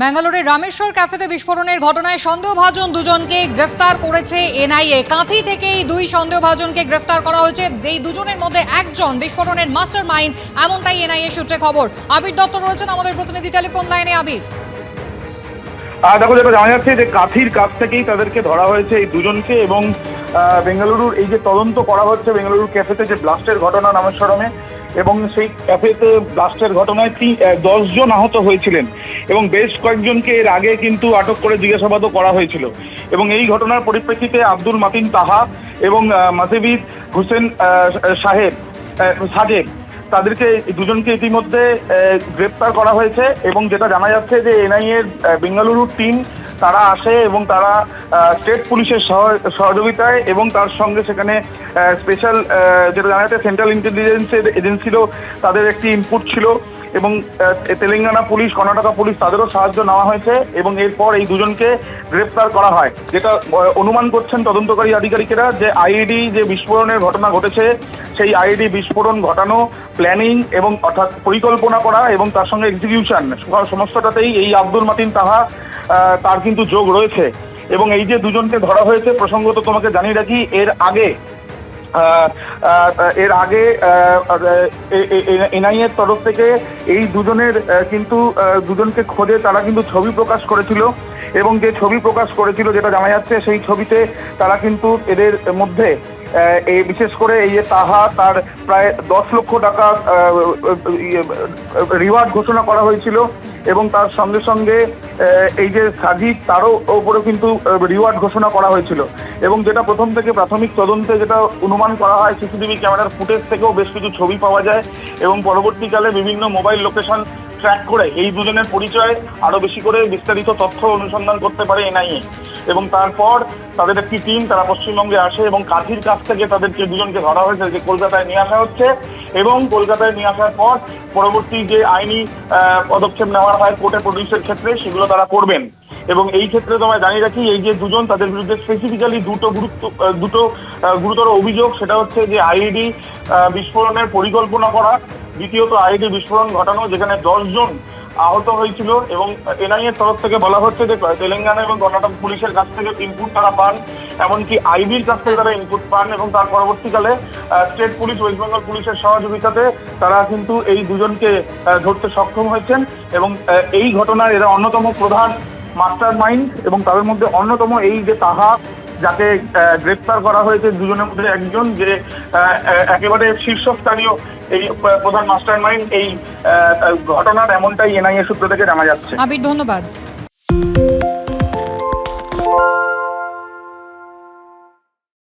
ব্যাঙ্গালোরের রামেশ্বর ক্যাফেতে বিস্ফোরণের ঘটনায় সন্দেহভাজন দুজনকে গ্রেফতার করেছে এনআইএ। কাঁথি থেকে এই দুই সন্দেহভাজনকে গ্রেফতার করা হয়েছে। এই দুজনের মধ্যে একজন বিস্ফোরণের মাস্টার মাইন্ড এমনটাই এনআইএ সূত্রে খবর। আবির দত্ত রয়েছেন আমাদের প্রতিনিধি টেলিফোন লাইনে। আবির। দেখো যেটা জানা যাচ্ছে যে কাঁথির কাছ থেকেই তাদেরকে ধরা হয়েছে এই দুজনকে এবং বেঙ্গালুরুর এই যে তদন্ত করা হচ্ছে বেঙ্গালুরু ক্যাফেতে যে ব্লাস্টের ঘটনা নামেশ্বরমে এবং সেই ক্যাফেতে ব্লাস্টের ঘটনায় তিন দশ জন আহত হয়েছিলেন। এবং বেশ কয়েকজনকে এর আগে কিন্তু আটক করে জিজ্ঞাসাবাদও করা হয়েছিল। এবং এই ঘটনার পরিপ্রেক্ষিতে আব্দুল মাতিন তাহা এবং মাসিবিদ হোসেন সাহেব সাজেব তাদেরকে দুজনকে ইতিমধ্যে গ্রেপ্তার করা হয়েছে এবং যেটা জানা যাচ্ছে যে এনআইএ এর বেঙ্গালুরুর টিম তারা আসে এবং তারা স্টেট পুলিশের সহ- সহযোগিতায় এবং তার সঙ্গে সেখানে স্পেশাল যেটা জানা যাচ্ছে সেন্ট্রাল ইন্টেলিজেন্সের এজেন্সিরও তাদের একটি ইনপুট ছিল। এবং তেলেঙ্গানা পুলিশ, কর্ণাটকা পুলিশ তাদেরও সাহায্য নেওয়া হয়েছে এবং এরপর এই দুজনকে গ্রেপ্তার করা হয়। যেটা অনুমান করছেন তদন্তকারী আধিকারিকেরা যে আইডি যে বিস্ফোরণের ঘটনা ঘটেছে, সেই আইডি বিস্ফোরণ ঘটানো, প্ল্যানিং এবং অর্থাৎ পরিকল্পনা করা এবং তার সঙ্গে এক্সিকিউশন সমস্তটাতেই এই আব্দুল মাতিন তাহা তার কিন্তু যোগ রয়েছে। এবং এই যে দুজনকে ধরা হয়েছে, প্রসঙ্গত তোমাকে জানিয়ে রাখি, এর আগে এর আগে এনআইএ তরফ থেকে এই দুজনের কিন্তু দুজনকে খোঁজে তারা কিন্তু ছবি প্রকাশ করেছিল এবং যে ছবি প্রকাশ করেছিল যেটা জানা যাচ্ছে সেই ছবিতে তারা কিন্তু এদের মধ্যে এই বিশেষ করে এই যে তাহা তার প্রায় দশ লক্ষ টাকা রিওয়ার্ড ঘোষণা করা হয়েছিল এবং তার সঙ্গে সঙ্গে এই যে সাজিদ, তারও ওপরেও কিন্তু রিওয়ার্ড ঘোষণা করা হয়েছিল। এবং যেটা প্রথম থেকে প্রাথমিক তদন্তে যেটা অনুমান করা হয়, সিসিটিভি ক্যামেরার ফুটেজ থেকেও বেশ কিছু ছবি পাওয়া যায়। এবং পরবর্তীকালে বিভিন্ন মোবাইল লোকেশন ট্র্যাক করে এই দুজনের পরিচয় আরও বেশি করে বিস্তারিত তথ্য অনুসন্ধান করতে পারে এনআইএ। এবং তারপর তাদের একটি টিম তারা পশ্চিমবঙ্গে আসে এবং কাঠির কাছ থেকে তাদেরকে দুজনকে ধরা হয়েছে, যে কলকাতায় নিয়ে আসা হচ্ছে। এবং কলকাতায় নিয়ে আসার পর পরবর্তী যে আইনি পদক্ষেপ নেওয়া হয় কোর্টে প্রডিউসের ক্ষেত্রে, সেগুলো তারা করবেন। এবং এই ক্ষেত্রে তোমায় জানিয়ে রাখি, এই যে দুজন তাদের বিরুদ্ধে স্পেসিফিক্যালি দুটো গুরুত্ব দুটো গুরুতর অভিযোগ, সেটা হচ্ছে যে আইডি বিস্ফোরণের পরিকল্পনা করা দ্বিতীয়ত আইডি বিস্ফোরণ ঘটানো, যেখানে জন আহত হয়েছিল এবং এনআইএর তরফ থেকে বলা হচ্ছে যে তেলেঙ্গানা এবং কর্ণাটক পুলিশের কাছ থেকে ইনপুট তারা পান, এমনকি আইবির কাছ থেকে তারা ইনপুট পান এবং তার পরবর্তীকালে স্টেট পুলিশ ওয়েস্ট বেঙ্গল পুলিশের সহযোগিতাতে তারা কিন্তু এই দুজনকে ধরতে সক্ষম হয়েছেন এবং এই ঘটনার এরা অন্যতম প্রধান মাস্টার মাইন্ড এবং তাদের মধ্যে অন্যতম এই যে তাহা যাকে গ্রেপ্তার করা হয়েছে দুজনের মধ্যে একজন যে একেবারে শীর্ষস্থানীয় এই প্রধান মাস্টার মাইন্ড এই ঘটনার এমনটাই এনআইএ সূত্র থেকে জানা যাচ্ছে। আবির, ধন্যবাদ।